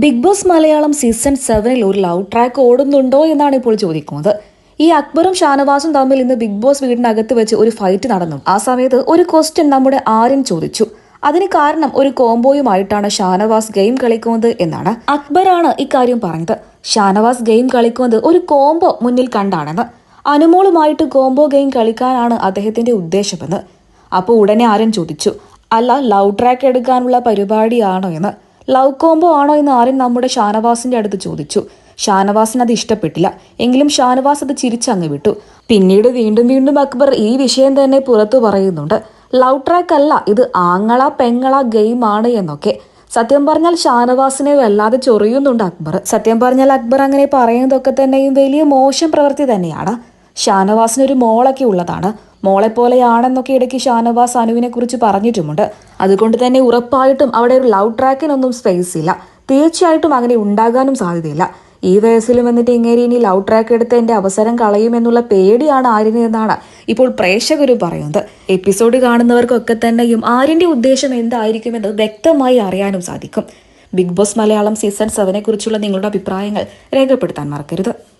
Big boss Malayalam season സെവനിൽ ഒരു love track ഓടുന്നുണ്ടോ എന്നാണ് ഇപ്പോൾ ചോദിക്കുന്നത്. ഈ അക്ബറും ഷാനവാസും തമ്മിൽ ഇന്ന് ബിഗ് ബോസ് വീടിനകത്ത് വെച്ച് ഒരു ഫൈറ്റ് നടന്നു. ആ സമയത്ത് ഒരു ക്വസ്റ്റ്യൻ നമ്മുടെ ആര്യൻ ചോദിച്ചു. അതിന് കാരണം ഒരു കോംബോയുമായിട്ടാണ് ഷാനവാസ് ഗെയിം കളിക്കുന്നത് എന്നാണ് അക്ബറാണ് ഇക്കാര്യം പറഞ്ഞത്. ഷാനവാസ് ഗെയിം കളിക്കുന്നത് ഒരു കോംബോ മുന്നിൽ കണ്ടാണെന്ന്. അനുമോളുമായിട്ട് കോംബോ ഗെയിം കളിക്കാനാണ് അദ്ദേഹത്തിന്റെ ഉദ്ദേശമെന്ന്. അപ്പോൾ ഉടനെ ആര്യൻ ചോദിച്ചു അല്ല ലവ് ട്രാക്ക് എടുക്കാനുള്ള പരിപാടിയാണോ എന്ന്? ലവ് കോംബോ ആണോ എന്ന് ആര്യൻ നമ്മുടെ ഷാനവാസിന്റെ അടുത്ത് ചോദിച്ചു. ഷാനവാസിന് അത് ഇഷ്ടപ്പെട്ടില്ല. എങ്കിലും ഷാനവാസ് അത് ചിരിച്ചങ്ങ് വിട്ടു. പിന്നീട് വീണ്ടും വീണ്ടും അക്ബർ ഈ വിഷയം തന്നെ പുറത്തു പറയുന്നുണ്ട്. ലവ് ട്രാക്ക് അല്ല ഇത് ആങ്ങള പെങ്ങള ഗെയിമാണ് എന്നൊക്കെ. സത്യം പറഞ്ഞാൽ ഷാനവാസിനെ വല്ലാതെ ചൊറിയുന്നുണ്ട് അക്ബർ. സത്യം പറഞ്ഞാൽ അക്ബർ അങ്ങനെ പറയുന്നതൊക്കെ തന്നെയും വലിയ മോശം പ്രവൃത്തി തന്നെയാണ്. ഷാനവാസിന് ഒരു മോളൊക്കെ ഉള്ളതാണ്. മോളെ പോലെയാണെന്നൊക്കെ ഇടയ്ക്ക് ഷാനവാസ് അനുവിനെ കുറിച്ച് പറഞ്ഞിട്ടുമുണ്ട്. അതുകൊണ്ട് തന്നെ ഉറപ്പായിട്ടും അവിടെ ഒരു ലവ് ട്രാക്കിനൊന്നും സ്പേസ് ഇല്ല. തീർച്ചയായിട്ടും അങ്ങനെ ഉണ്ടാകാനും സാധ്യതയില്ല. ഈ വയസ്സിലും വന്നിട്ട് ഇങ്ങനെ ഇനി ലവ് ട്രാക്ക് എടുത്ത് എന്റെ അവസരം കളയുമെന്നുള്ള പേടിയാണ് ആര്യന് എന്നാണ് ഇപ്പോൾ പ്രേക്ഷകർ പറയുന്നത്. എപ്പിസോഡ് കാണുന്നവർക്കൊക്കെ തന്നെയും ആര്യന്റെ ഉദ്ദേശം എന്തായിരിക്കുമെന്ന് വ്യക്തമായി അറിയാനും സാധിക്കും. ബിഗ് ബോസ് മലയാളം സീസൺ സെവനെ കുറിച്ചുള്ള നിങ്ങളുടെ അഭിപ്രായങ്ങൾ രേഖപ്പെടുത്താൻ മറക്കരുത്.